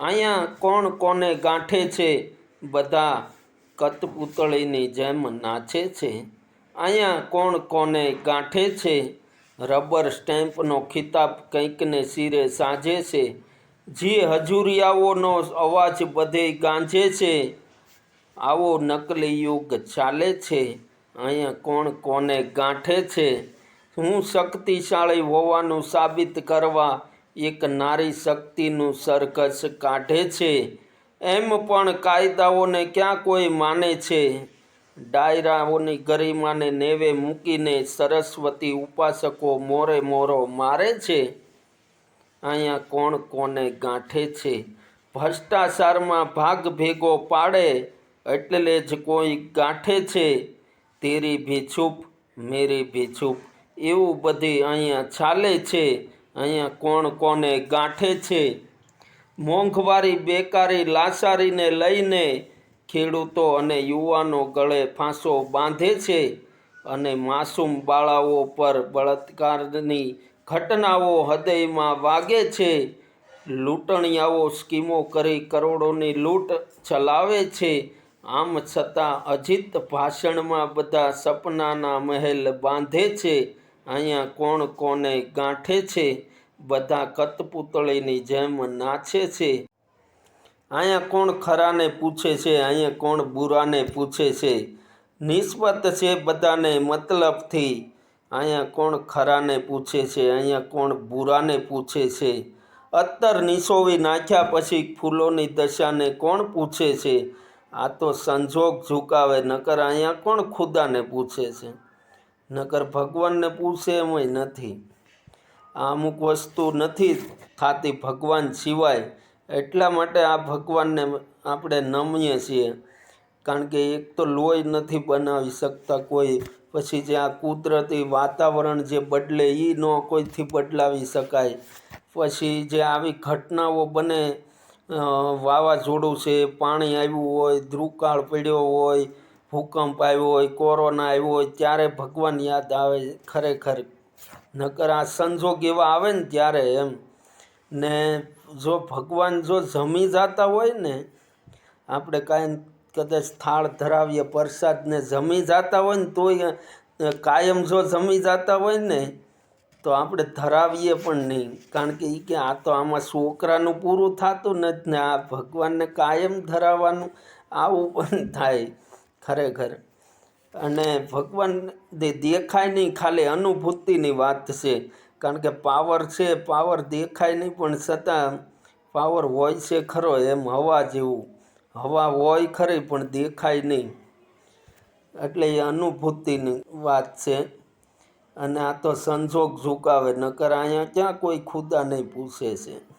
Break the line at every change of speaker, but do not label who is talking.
અહીંયા કોણ કોને ગાંઠે છે? બધા કઠપૂતળીની જેમ નાચે છે. અહીંયા કોણ કોને ગાંઠે છે? રબર સ્ટેમ્પનો ખિતાબ કંઈકને શિરે સાજે છે. જે હજુરિયાઓનો અવાજ બધે ગાંજે છે. આવો નકલી યુગ ચાલે છે. અહીંયા કોણ કોને ગાંઠે છે? હું શક્તિશાળી હોવાનું સાબિત કરવા એક નારી શક્તિનું સરઘસ કાઢે છે. એમ પણ કાયદાઓને ક્યાં કોઈ માને છે? ડાયરાઓની ગરિમાને નેવે મૂકીને સરસ્વતી ઉપાસકો મોરે મોરો મારે છે. અહીંયા કોણ કોને ગાંઠે છે? ભ્રષ્ટાચારમાં ભાગ ભેગો પાડે એટલે જ કોઈ ગાંઠે છે. તેરી ભી છૂપ, મેરી ભી છૂપ, એવું બધી અહીંયા ચાલે છે. અહીંયા કોણ કોને ગાંઠે છે? મોંઘવારી, બેકારી લાચારીને લઈને ખેડૂતો અને યુવાનો ગળે ફાંસો બાંધે છે અને માસૂમ બાળાઓ પર બળાત્કારની ઘટનાઓ હૃદયમાં વાગે છે. લૂંટણિયાઓ સ્કીમો કરી કરોડોની લૂંટ ચલાવે છે. આમ છતાં અજીત ભાષણમાં બધા સપનાના મહેલ બાંધે છે. અહીંયા કોણ કોને ગાંઠે છે? બધા કતપુતળીની જેમ નાચે છે. અહીંયા કોણ ખરાને પૂછે છે? અહીંયા કોણ બુરાને પૂછે છે? નિસ્બત છે બધાને મતલબથી. અહીંયા કોણ ખરાને પૂછે છે? અહીંયા કોણ બુરાને પૂછે છે? અત્તર નિસોવી નાખ્યા પછી ફૂલોની દશાને કોણ પૂછે છે? આ તો સંજોગ ઝુકાવે, નકર અહીંયા કોણ ખુદાને પૂછે છે? નકર ભગવાનને પૂછે એમય નથી. આ અમુક વસ્તુ નથી ખાતી ભગવાન સિવાય. એટલા માટે આ ભગવાનને આપણે નમીએ છીએ. કારણ કે એક તો લોહી નથી બનાવી શકતા કોઈ. પછી જે આ કુદરતી વાતાવરણ જે બદલે એ ન કોઈથી બદલાવી શકાય. પછી જે આવી ઘટનાઓ બને વાવાઝોડું છે, પાણી આવ્યું હોય, ધ્રુકાળ પડ્યો હોય ભૂકંપ આવ્યો હોય, કોરોના આવ્યો હોય, ત્યારે ભગવાન યાદ આવે ખરેખર. નકર આ સંજોગ એવા આવે ને ત્યારે એમ. ને જો ભગવાન જો જમી જતા હોય ને, આપણે કાંઈ કદાચ થાળ ધરાવીએ, પ્રસાદને જમી જતા હોય ને, તોય કાયમ જો જમી જતા હોય ને, તો આપણે ધરાવીએ પણ નહીં. કારણ કે એ કે આ તો આમાં છોકરાનું પૂરું થતું નથી ને આ ભગવાનને કાયમ ધરાવવાનું આવું પણ થાય. ખરેખર. અને ભગવાન દેખાય નહીં, ખાલી અનુભૂતિની વાત છે. કારણ કે પાવર છે પાવર દેખાય નહીં, પણ છતાં પાવર હોય છે ખરો એમ હવા જેવું. હવા હોય ખરી, પણ દેખાય નહીં. એટલે એ અનુભૂતિની વાત છે. અને આ તો સંજોગ ઝુકાવે, નકર અહીંયા ક્યાં કોઈ ખુદા નહીં પૂછે છે.